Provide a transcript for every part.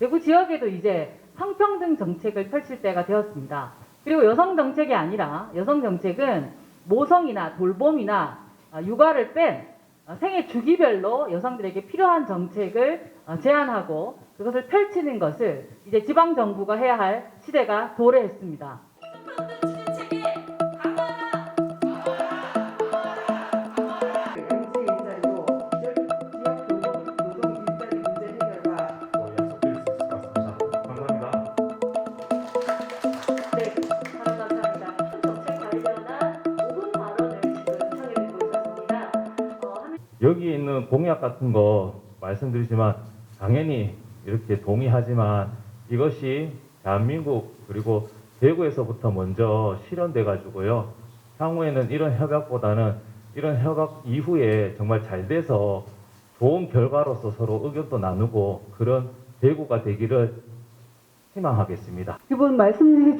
대구 지역에도 이제 성평등 정책을 펼칠 때가 되었습니다. 그리고 여성 정책이 아니라 여성 정책은 모성이나 돌봄이나 아, 육아를 뺀 어, 생애 주기별로 여성들에게 필요한 정책을 어, 제안하고 그것을 펼치는 것을 이제 지방 정부가 해야 할 시대가 도래했습니다. 여기 있는 공약 같은 거 말씀드리지만 당연히 이렇게 동의하지만 이것이 대한민국 그리고 대구에서부터 먼저 실현돼 가지고요. 향후에는 이런 협약보다는 이런 협약 이후에 정말 잘 돼서 좋은 결과로서 서로 의견도 나누고 그런 대구가 되기를 희망하겠습니다. 이번 말씀해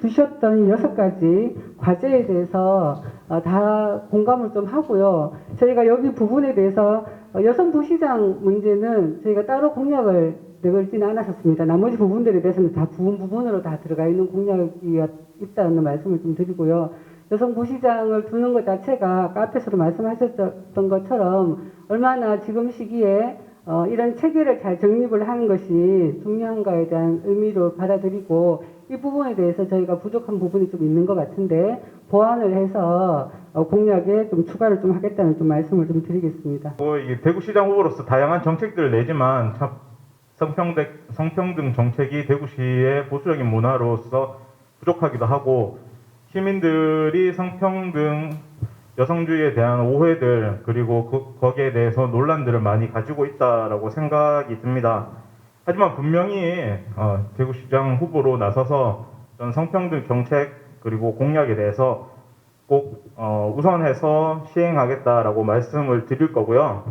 주셨던 이 여섯 가지 과제에 대해서 어, 다 공감을 좀 하고요. 저희가 여기 부분에 대해서 어, 여성 도시장 문제는 저희가 따로 공약을 내걸지는 않았었습니다. 나머지 부분들에 대해서는 다 부분 부분으로 다 들어가 있는 공약이 있다는 말씀을 좀 드리고요. 여성 도시장을 두는 것 자체가 아까 앞에서도 말씀하셨던 것처럼 얼마나 지금 시기에 어, 이런 체계를 잘 정립을 하는 것이 중요한가에 대한 의미로 받아들이고 이 부분에 대해서 저희가 부족한 부분이 좀 있는 것 같은데 보완을 해서 어, 공약에 좀 추가를 좀 하겠다는 좀 말씀을 좀 드리겠습니다. 뭐 이게 대구시장 후보로서 다양한 정책들을 내지만 참 성평등, 성평등 정책이 대구시의 보수적인 문화로서 부족하기도 하고 시민들이 성평등 여성주의에 대한 오해들 그리고 그, 거기에 대해서 논란들을 많이 가지고 있다라고 생각이 듭니다. 하지만 분명히 어, 대구시장 후보로 나서서 전 성평등 정책 그리고 공약에 대해서 꼭 어, 우선해서 시행하겠다라고 말씀을 드릴 거고요.